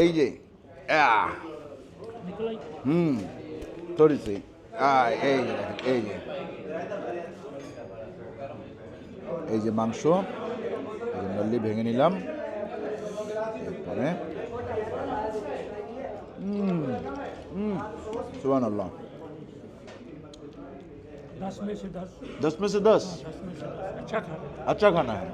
এই যে আহ, निकल आई হুম থোড়ি সি আহ, এই যে দেখেন, এই যে এই যে মাংস এই যে নল্লি ভেঙে নিলাম এরপরে সুবান আল্লাহ दस में से दस दस में से दस दस में से दस अच्छा खाना अच्छा खाना है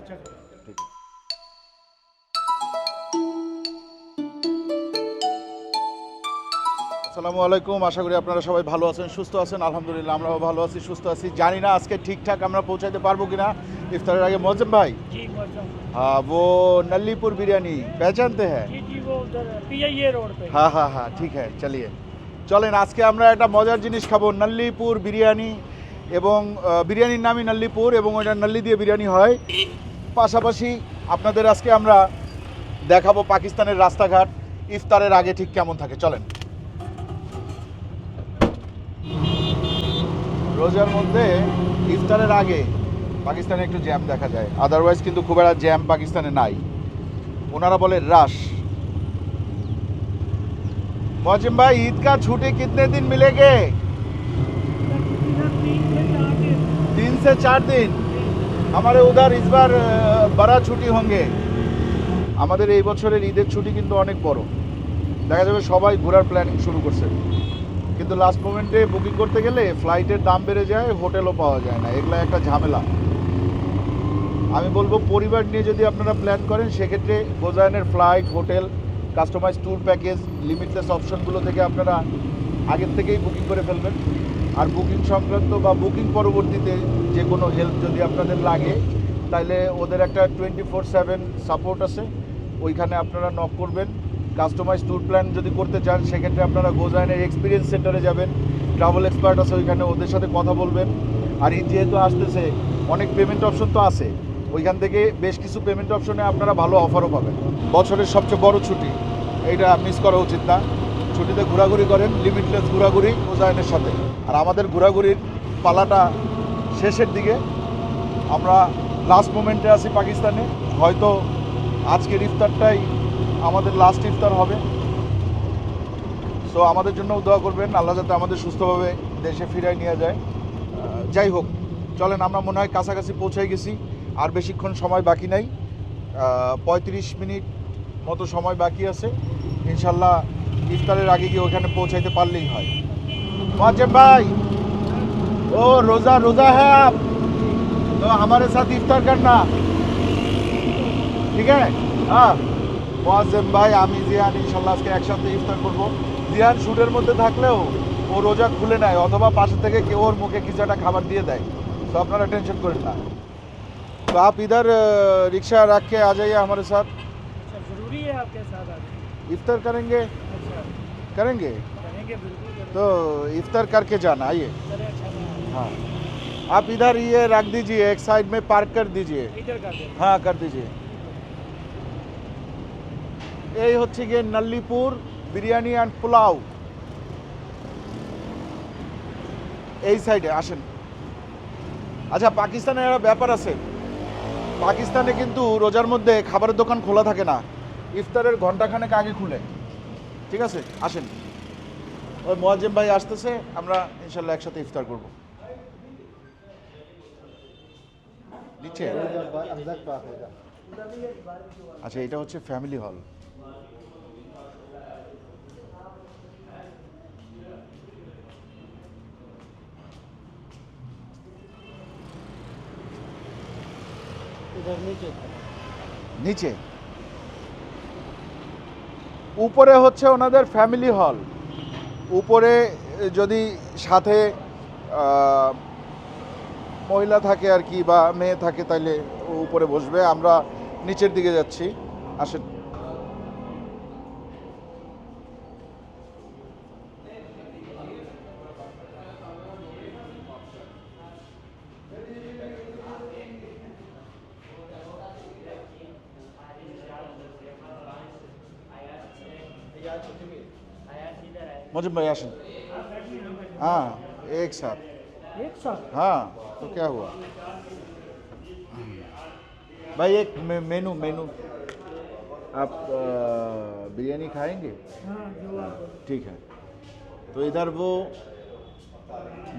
আসসালামু আলাইকুম আশা করি আপনারা সবাই ভালো আছেন সুস্থ আছেন আলহামদুলিল্লাহ আমরাও ভালো আছি সুস্থ আছি জানি না আজকে ঠিকঠাক আমরা পৌঁছাতে পারবো কিনা ইফতারের আগে মজম ভাই जी मौसम हाँ वो नल्लीपुर बिरयानी पहचानते हैं जी जी वो उधर पी आई ए रोड पे হ্যাঁ হ্যাঁ হ্যাঁ ঠিক হ্যাঁ চলিয়ে চলেন আজকে আমরা একটা মজার জিনিস খাবো নল্লিপুর বিরিয়ানি এবং আহ, বিরিয়ানির নামই নল্লিপুর এবং ওইটা নল্লি দিয়ে বিরিয়ানি হয় পাশাপাশি আপনাদের আজকে আমরা দেখাবো পাকিস্তানের রাস্তাঘাট ইফতারের আগে ঠিক কেমন থাকে চলেন রোজার মধ্যে ইফতারের আগে পাকিস্তানে একটু জ্যাম দেখা যায় আদারওয়াইজ কিন্তু খুব একটা জ্যাম পাকিস্তানে নাই ওনারা বলে রাশ मौजिम भाई ईद का छुट्टी कितने दिन मिलेंगे तीन से चार दिन हमारे उधर इस बार अ, बड़ा छुट्टी होंगे আমাদের এই বছরের ঈদের ছুটি কিন্তু অনেক বড় দেখা যাবে সবাই ঘোরার প্ল্যানিং শুরু করছে কিন্তু লাস্ট মোমেন্টে বুকিং করতে গেলে ফ্লাইটের দাম বেড়ে যায় হোটেলও পাওয়া যায় না। এগুলা একটা ঝামেলা। আমি বলব, পরিবার নিয়ে যদি আপনারা প্ল্যান করেন, সেক্ষেত্রে গোজায়নের flight hotel customize tour package limitless অপশনগুলো থেকে আপনারা আগের থেকেই বুকিং করে ফেলবেন। আর বুকিং সংক্রান্ত বা বুকিং পরবর্তীতে যে কোনো হেল্প যদি আপনাদের লাগে তাহলে ওদের একটা টোয়েন্টি ফোর সেভেন সাপোর্ট আছে। ওইখানে আপনারা নক করবেন। কাস্টমাইজ ট্যুর প্ল্যান যদি করতে চান, সেক্ষেত্রে আপনারা গোজায়নের এক্সপিরিয়েন্স সেন্টারে যাবেন। ট্রাভেল এক্সপার্ট আছে ওইখানে, ওদের সাথে কথা বলবেন। আর ঈদ যেহেতু আসতেছে, অনেক পেমেন্ট অপশন তো আছে। ওইখান থেকে বেশ কিছু পেমেন্ট অপশনে আপনারা ভালো অফারও পাবেন। বছরের সবচেয়ে বড় ছুটি। এইটা মিস করা উচিত না। ছুটিতে ঘোরাঘুরি করেন লিমিটলেস ঘোরাঘুরি মোজাইনের সাথে। আর আমাদের ঘোরাঘুরির পালাটা শেষের দিকে। আমরা লাস্ট মোমেন্টে আছি পাকিস্তানে। হয়তো আজকের ইফতারটাই আমাদের লাস্ট ইফতার হবে। সো আমাদের জন্যও দোয়া করবেন, আল্লাহ যাতে আমাদের সুস্থভাবে দেশে ফিরায় নিয়ে যায়। যাই হোক, চলেন, আমরা মনে হয় কাছাকাছি পৌঁছে গেছি, আর বেশিক্ষণ সময় বাকি নাই। পঁয়ত্রিশ মিনিট মতো সময় বাকি আছে। ইনশাল্লাহ, ইফতারের আগে গিয়ে ওখানে পৌঁছাইতে পারলেই হয়। মোয়াজ্জেম ভাই! ও, রোজা রোজা হ্যাপ তো আমার সাথে ইফতার করনা ঠিক আছে? হ্যাঁ। মোয়াজ্জেম ভাই আমি জিয়ান ইনশাল্লাহ আজকে একসাথে ইফতার করব। জিয়ান শুটের মধ্যে থাকলেও ও রোজা খুলে নেয় অথবা পাশে থেকে কেউ ওর মুখে কিছু খাবার দিয়ে দেয়। তো আপনারা টেনশন করেন না। तो आप इधर रिक्शा रख के आ जाइए हमारे साथ ज़रूरी है आपके साथ इफ्तार अच्छा। करेंगे अच्छा। करेंगे करेंगे। तो इफ्तार करके जाना आइए हाँ। आप इधर ये रख दीजिए एक साइड में पार्क कर दीजिए। हाँ कर दीजिए। এই হচ্ছে গিয়ে নল্লিপুর বিরিয়ানি অ্যান্ড পোলাও। এই সাইডে আসেন। আচ্ছা পাকিস্তানের একটা ব্যাপার আছে। পাকিস্তানে কিন্তু রোজার মধ্যে খাবারের দোকান খোলা থাকে না। ইফতারের ঘন্টাখানেক আগে খুলে। ঠিক আছে? আসেন। ওই মোয়াজ্জেম ভাই আসতেছে, আমরা ইনশাল্লাহ একসাথে ইফতার করব। নিচে? আচ্ছা এটা হচ্ছে ফ্যামিলি হল নিচে। উপরে হচ্ছে ওনাদের ফ্যামিলি হল উপরে যদি সাথে মহিলা থাকে আর কি বা মেয়ে থাকে তাইলে উপরে বসবে। আমরা নিচের দিকে যাচ্ছি। আসেন। मुझे भाई आशन हाँ एक साथ। एक साथ? हाँ तो क्या हुआ? भाई एक मे, मेनू मेनू। आप बिरयानी खाएँगे? हाँ जो आप ठीक है। तो इधर वो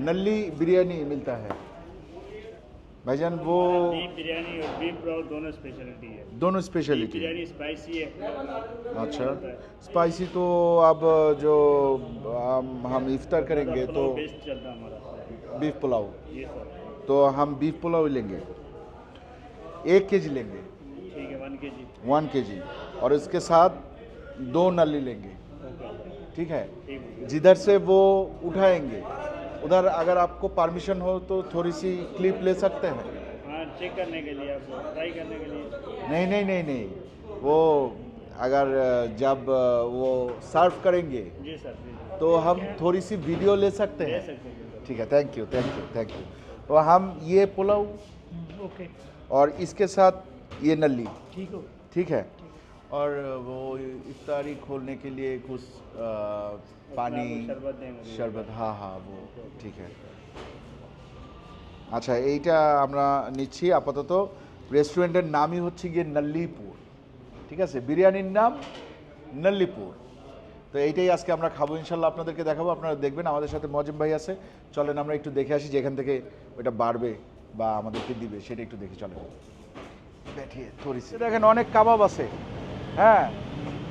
नली बिरयानी मिलता है। भाईजान वो बीफ बिरयानी और बीफ पुलाव दोनों स्पेशलिटी है। दोनों स्पेशलिटी बिरयानी स्पाइसी है। अच्छा स्पाइसी तो अब जो हम हम इफ्तार करेंगे तो बेस्ट चलता हमारा। बीफ पुलाव तो हम बीफ पुलाव ही लेंगे। एक के जी लेंगे। ठीक है वन के जी वन के जी और इसके साथ दो नली लेंगे। ठीक है। जिधर से वो उठाएँगे उधर अगर आपको परमिशन हो तो थोड़ी सी क्लिप ले सकते हैं। हाँ चेक करने के लिए आपको ट्राई करने के लिए। नहीं नहीं नहीं नहीं। वो अगर जब वो सर्व करेंगे जी सर जी सर। तो हम थोड़ी सी वीडियो ले सकते हैं। हैं। ठीक है thank you thank you thank you तो हम ये पुलाव हम्म, ओके और इसके साथ ये नली ठीक हो। ठीक है? और वो इफ्तारी खोलने के लिए कुछ पानी शरबत देंगे শরবত হ্যাঁ হ্যাঁ वो ঠিক है আচ্ছা এইটা আমরা নিচ্ছি আপাতত রেস্টুরেন্টের নামই হচ্ছে গিয়ে নল্লিপুর ঠিক আছে বিরিয়ানির নাম নল্লিপুর তো এইটাই আজকে আমরা খাবো ইনশাল্লাহ আপনাদেরকে দেখাবো আপনারা দেখবেন আমাদের সাথে মজিম ভাই আছে চলেন আমরা একটু দেখে আসি যেখান থেকে ওইটা বাড়বে বা আমাদেরকে দিবে সেটা একটু দেখে চলেন ব্যাঠিয়ে থরিসি দেখেন অনেক কাবাব আছে হ্যাঁ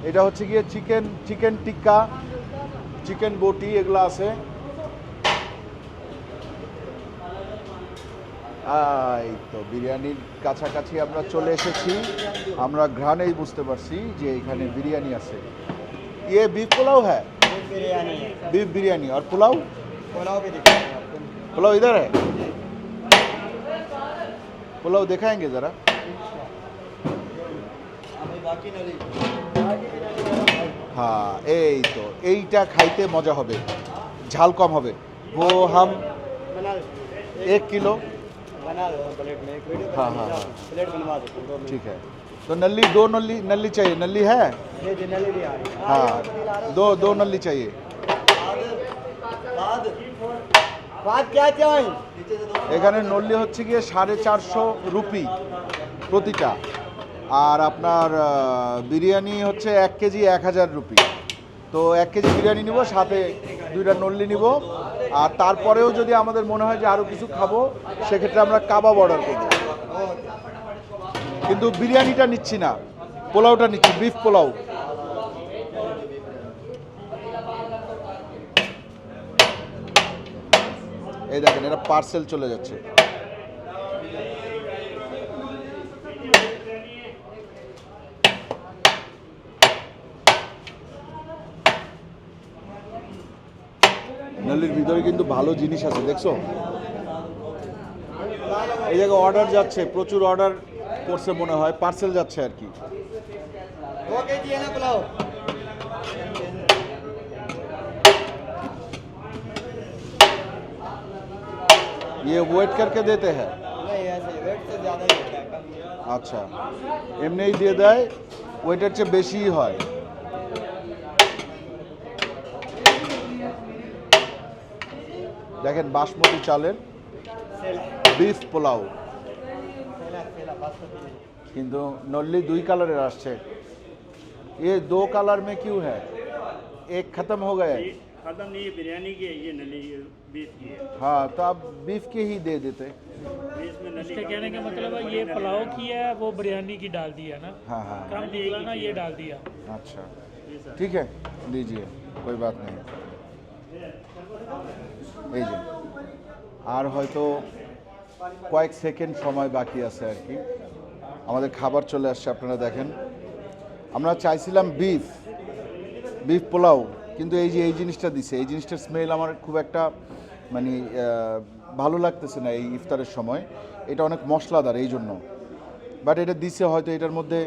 এটা হচ্ছে গিয়ে চিকেন চিকেন টিক্কা চিকেন বটি এগুলো আছে এই তো বিরিয়ানির কাছাকাছি আমরা চলে এসেছি আমরা ঘ্রাণেই বুঝতে পারছি যে এখানে বিরিয়ানি আছে ইয়ে বিফ পোলাও হ্যাঁ बीफ बिरयानी है बीफ बिरयानी और पुलाव पुलाव भी दिखाएंगे आपको पुलाव इधर है पुलाव दिखाएंगे ज़रा हमें बाकी नली হ্যাঁ এই তো এইটা খাইতে মজা হবে ঝাল কম হবে वो हम बना एक किलो बना दो प्लेट में एक वीडियो हाँ, बना हाँ, दो, हाँ। प्लेट बनवा दो दो मिनट। ठीक है तो नली दो नली नली चाहिए नली है ये जी नली भी आ रही है हाँ दो दो नली चाहिए बाद बाद क्या चाहिए এখানে নল্লি হচ্ছে গিয়ে সাড়ে চারশো রুপি প্রতিটা আর আপনার বিরিয়ানি হচ্ছে এক কেজি এক হাজার রুপি। তো এক কেজি বিরিয়ানি নিব, সাথে দুইটা নল্লি নিব। আর তারপরেও যদি আমাদের মনে হয় যে আরও কিছু খাব, সেক্ষেত্রে আমরা কাবাব অর্ডার করব। কিন্তু বিরিয়ানিটা নিচ্ছি না। পোলাওটা নিচ্ছি বিফ পোলাও। এই দেখেন, এটা পার্সেল চলে যাচ্ছে নলির ভিতরে কিন্তু ভালো জিনিস আছে দেখছো এই জায়গায় অর্ডার যাচ্ছে প্রচুর অর্ডার করছে মনে হয় পার্সেল যাচ্ছে আর কি दो के जी है ना पुलाव ये वेट करके देते हैं नहीं ऐसे वेट से ज़्यादा ही होता है कम আচ্ছা এমনিই দিয়ে দেয় ওইটার চেয়ে বেশিই হয় দেখেন বাসমতি চালের सेला বিফ পোলাও सेला सेला बासमती नहीं কিন্তু নল্লি দুই কালারের আসছে ये दो कलर में क्यों है एक खत्म हो गया है ये खत्म नहीं है बिरयानी की है ये नली ये बीफ की है हाँ तो आप बीफ के ही दे देते बीफ में नली उसके कम कहने का नहीं मतलब है है, ये नली पुलाव है। की है वो बिरयानी की डाल दी है ना हाँ हाँ कम निकला ना ये डाल दिया अच्छा जी सर ठीक है दीजिए कोई बात नहीं এই যে, আর হয়তো কয়েক সেকেন্ড সময় বাকি আছে আর কি। আমাদের খাবার চলে আসছে, আপনারা দেখেন। আমরা চাইছিলাম বিফ বিফ পোলাও, কিন্তু এই যে এই জিনিসটা দিছে, এই জিনিসটার স্মেল আমার খুব একটা মানে ভালো লাগতেছে না এই ইফতারের সময়। এটা অনেক মশলাদার এই জন্য। বাট এটা দিছে হয়তো এটার মধ্যে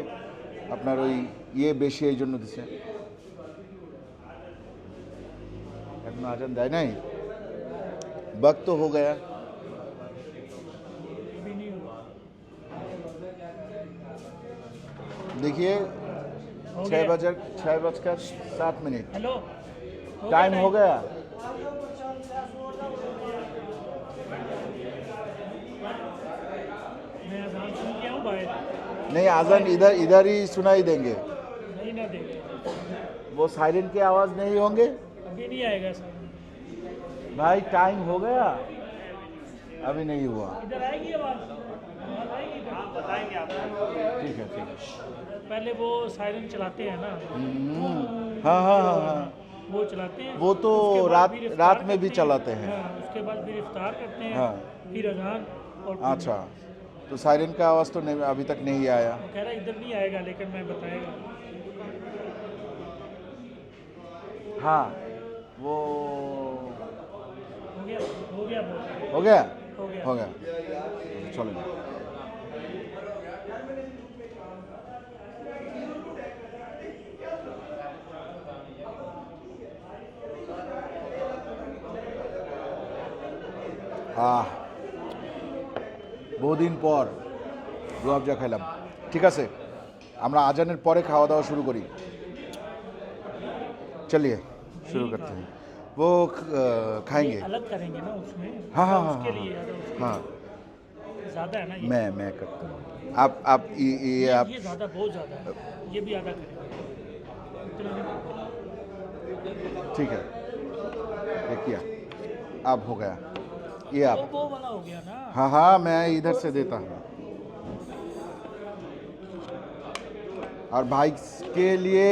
আপনার ওই ইয়ে বেশি এই জন্য দিছে। এখন আজান দেয় নাই? वक्त तो हो गया। देखिए छः। बजकर छः बजकर सात मिनट। हेलो टाइम हो गया। नहीं आज़ान इधर इधर ही सुनाई देंगे। नहीं ना देंगे। वो साइलेंट की आवाज़ नहीं होंगे? अभी नहीं आएगा सर भाई टाइम हो गया। अभी नहीं हुआ? हाँ ठीक है ठीक है। पहले वो सायरन चलाते हैं ना? हम्म, हाँ हाँ हाँ हाँ। वो चलाते हैं। वो तो रात- रात में भी चलाते हैं। हाँ, उसके बाद फिर इफ्तार करते हैं। हाँ। फिर अजान और अच्छा। तो सायरन का आवाज़ तो नहीं अभी तक नहीं आया। कह रहा इधर नहीं आएगा लेकिन मैं बताएगा हाँ। वो हो गया हो गया बहुत हो गया हो गया हो गया चलो আহ বহুদিন পর রুয়াবজা খাইলাম ঠিক আছে আমরা আজানের পরে খাওয়া দাওয়া শুরু করি चलिए शुरू करते हैं वो खाएँगे। अलग करेंगे ना उसमें। हाँ हाँ हाँ हाँ, हाँ ज़्यादा है ना ये? मैं मैं करता हूँ। आप आप ये ये ये, आप ये ज़्यादा बहुत ज़्यादा है। ये भी आधा करेंगे। ठीक है। किया। अब हो गया। ये आप। वो वाला हो गया ना? हाँ हाँ मैं इधर से देता हूँ। और भाई के लिए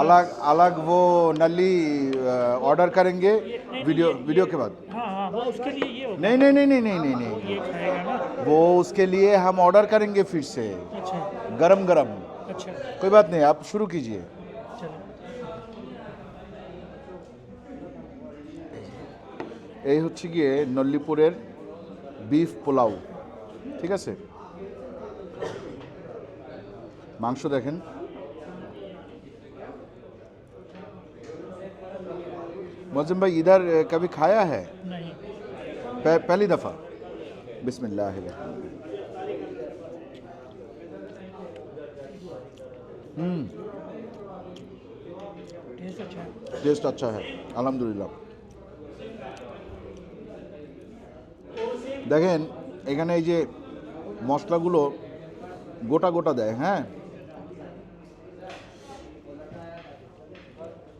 अलग अलग वो नली ऑर्डर करेंगे ये- नहीं, वीडियो ये- वीडियो ये- के बाद हाँ हाँ वो उसके लिए ये होगा नहीं नहीं नहीं नहीं नहीं नहीं वो नहीं ये खाएगा ना वो उसके लिए हम ऑर्डर करेंगे फिर से अच्छा गरम गरम अच्छा कोई बात नहीं आप शुरू कीजिए चलो এই হচ্ছে গিয়ে নল্লিপুরের বিফ পোলাও ঠিক আছে মাংস দেখেন मोहसिन भाई इधर अ, कभी खाया है नहीं पह, पहली दफ़ा बिस्मिल्लाह हम्म टेस्ट अच्छा है টেস্ট আচ্ছা হ্যাঁ আলহামদুলিল্লাহ দেখেন এখানে এই যে মশলাগুলো গোটা গোটা দেয় হ্যাঁ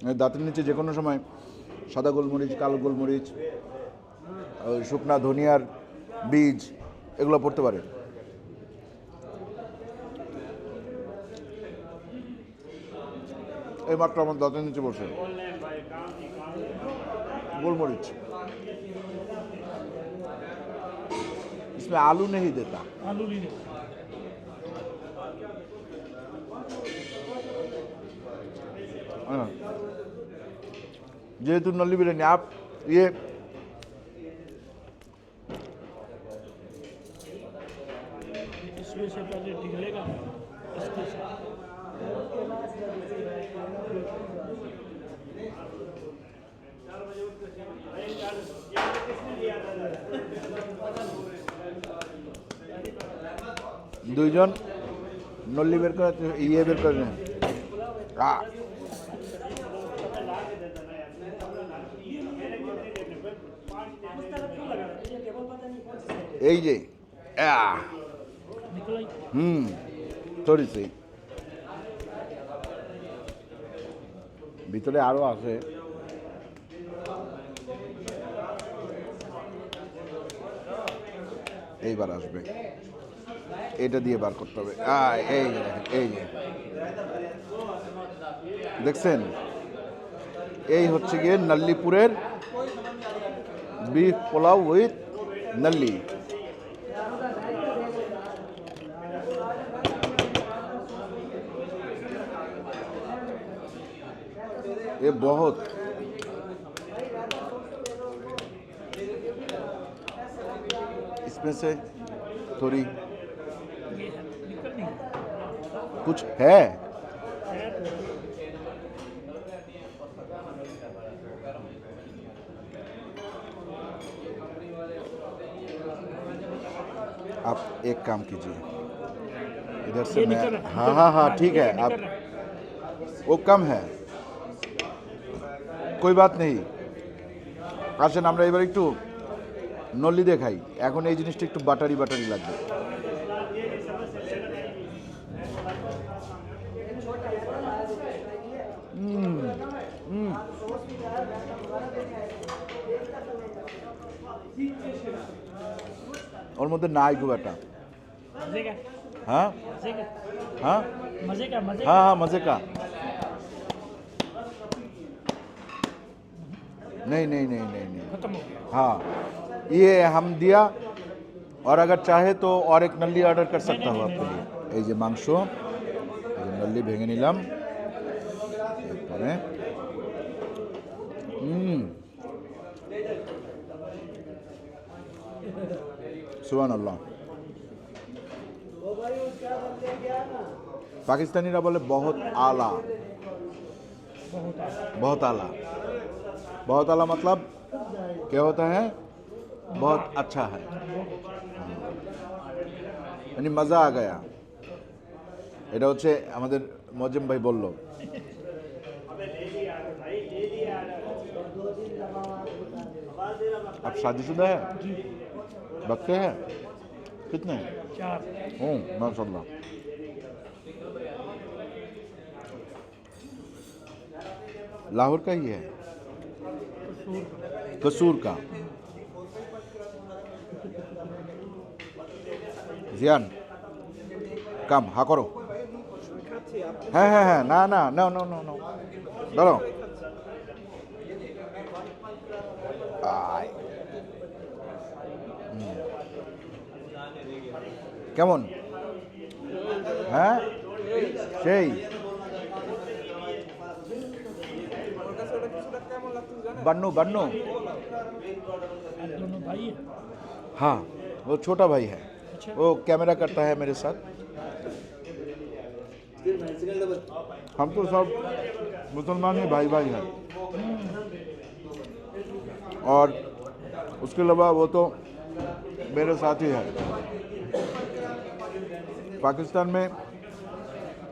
এই দাঁতের নিচে যে কোনো সময় সাদা গোলমরিচ কালো গোলমরিচ ওই শুকনা ধনিয়ার বীজ এগুলো পড়তে পারে এই মাত্র আমার দাঁতের নিচে বসে गोलमरीच इसमें आलू नहीं देता आलू नहीं देते हाँ। যেহেতু নল্লি বিরিয়ানি আপ ইয়ে इसमें से पहले निकलेगा इसके साथ দুইজন নল্লি বের করে ইয়ে বের করে নেন এই যে হুম, ধরেছি। ভিতরে আরও আছে। এইবার আসবে। এটা দিয়ে বার করতে হবে। এই এই যে। দেখছেন? এই হচ্ছে গিয়ে নাল্লিপুরের বিফ পোলাও উইথ নাল্লি। बहुत। इसमें से थोड़ी कुछ है। आप एक काम कीजिए। इधर से मैं हाँ। हाँ हाँ ठीक है आप वो कम है। কই বাত নেই? আসেন আমরা এবার একটু নল্লি দেখাই। এখন এই জিনিসটা একটু বাটারি বাটারি লাগবে। ওর মধ্যে নাই খুব একটা। হ্যাঁ? হ্যাঁ? হ্যাঁ হ্যাঁ মজে কা। नहीं नहीं नहीं नहीं नहीं खत्म हो गया हाँ ये हम दिया और अगर चाहे तो और एक नल्ली ऑर्डर कर सकता हूँ आपके लिए এই যে মাংস এই যে নল্লি ভেঙে নিলাম এরপরে হুম সুবান আল্লাহ পাকিস্তানিরা বলে বহুত আলা बहुत आला। बहुत आला बहुत आला मतलब क्या होता है बहुत अच्छा है মানে মজা আ গয়া এটা হচ্ছে আমাদের মজেম ভাই বলল आप शादीशुदा है बच्चे हैं कितने चार हूँ माशाल्लाह लाहौर का ही है कसूर का জিয়ান কাম হা করো হ্যাঁ হ্যাঁ হ্যাঁ না না না না না না দাঁড়াও আয়। হুম। কেমন হ্যাঁ সেই बन्नू बन्नू। भाई हाँ वो छोटा भाई है। अच्छा। वो कैमरा करता है मेरे साथ। हम तो सब मुसलमान ही भाई भाई हैं। और उसके अलावा वो तो मेरे साथ ही है। पाकिस्तान में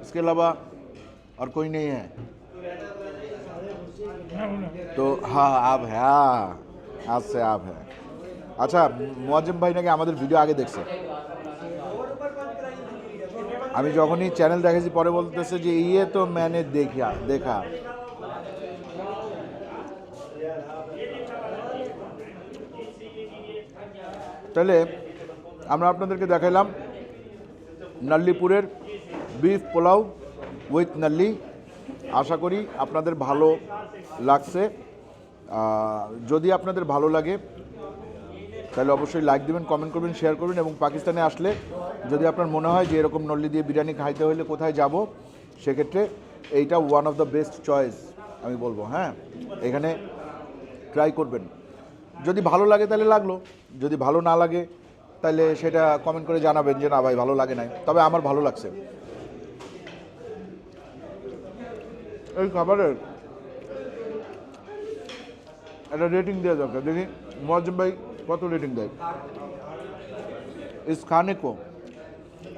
इसके अलावा और कोई नहीं है। তো হ্যাঁ আব হ্যাঁ আসছে আব হ্যাঁ। আচ্ছা মোয়াজ্জেম ভাই নাকি আমাদের ভিডিও আগে দেখছে? আমি যখনই চ্যানেল দেখেছি পরে বলতেছে যে ইয়ে তো ম্যানে দেখিয়া দেখা। তাহলে, আমরা আপনাদেরকে দেখাইলাম, নাল্লিপুরের বিফ পোলাও উইথ নাল্লি। আশা করি আপনাদের ভালো লাগছে। যদি আপনাদের ভালো লাগে, তাহলে অবশ্যই লাইক দিবেন কমেন্ট করবেন শেয়ার করবেন এবং পাকিস্তানে আসলে যদি আপনার মনে হয় যে এরকম নল্লি দিয়ে বিরিয়ানি খাইতে হলে কোথায় যাব, সেক্ষেত্রে এইটা one of the best choice আমি বলব হ্যাঁ? এখানে ট্রাই করবেন। যদি ভালো লাগে তাহলে লাগল, যদি ভালো না লাগে তাহলে সেটা কমেন্ট করে জানাবেন যে না ভাই ভালো লাগে নাই, তবে আমার ভালো লাগছে। এই খাবারের একটা रेटिंग दिया दरकार देखिए मौजम भाई कत रेटिंग दें इस खाने को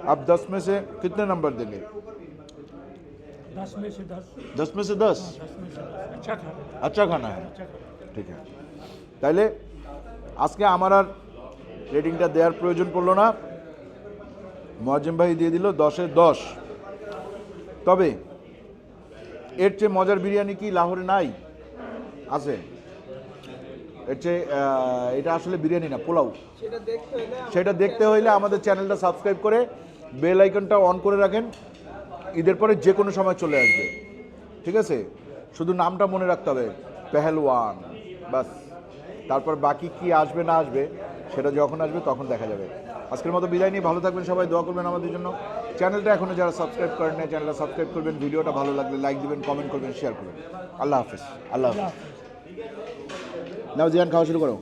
आप दस में से कितने नंबर देंगे दस में से दस दस में से दस दस में से दस अच्छा खाना अच्छा खाना है अच्छा खाना ঠিক আছে তাইলে আজকে আমার আর রেটিংটা দেওয়ার প্রয়োজন পড়লো না মজিম ভাই দিয়ে দিল দশে দশ তবে এর চেয়ে মজার বিরিয়ানি কি লাহোরে নাই? আছে। এর চেয়ে এটা আসলে বিরিয়ানি না পোলাও। সেটা দেখতে হইলে আমাদের চ্যানেলটা সাবস্ক্রাইব করে বেল আইকনটা অন করে রাখেন। ঈদের পরে যে কোনো সময় চলে আসবে। ঠিক আছে? শুধু নামটা মনে রাখতে হবে পেহেলওয়ান বাস তারপর বাকি কি আসবে না আসবে সেটা যখন আসবে তখন দেখা যাবে। আজকের মতো বিদায় নিয়ে ভালো থাকবেন, সবাই দোয়া করবেন আমাদের জন্য। চ্যানেলটা এখনও যারা সাবস্ক্রাইব করেন না চ্যানেলটা সাবস্ক্রাইব করবেন, ভিডিওটা ভালো লাগলে লাইক দিবেন কমেন্ট করবেন শেয়ার করবেন। আল্লাহ হাফিজ আল্লাহ হাফিজ। নাও, জিয়ান, খাওয়া শুরু করো।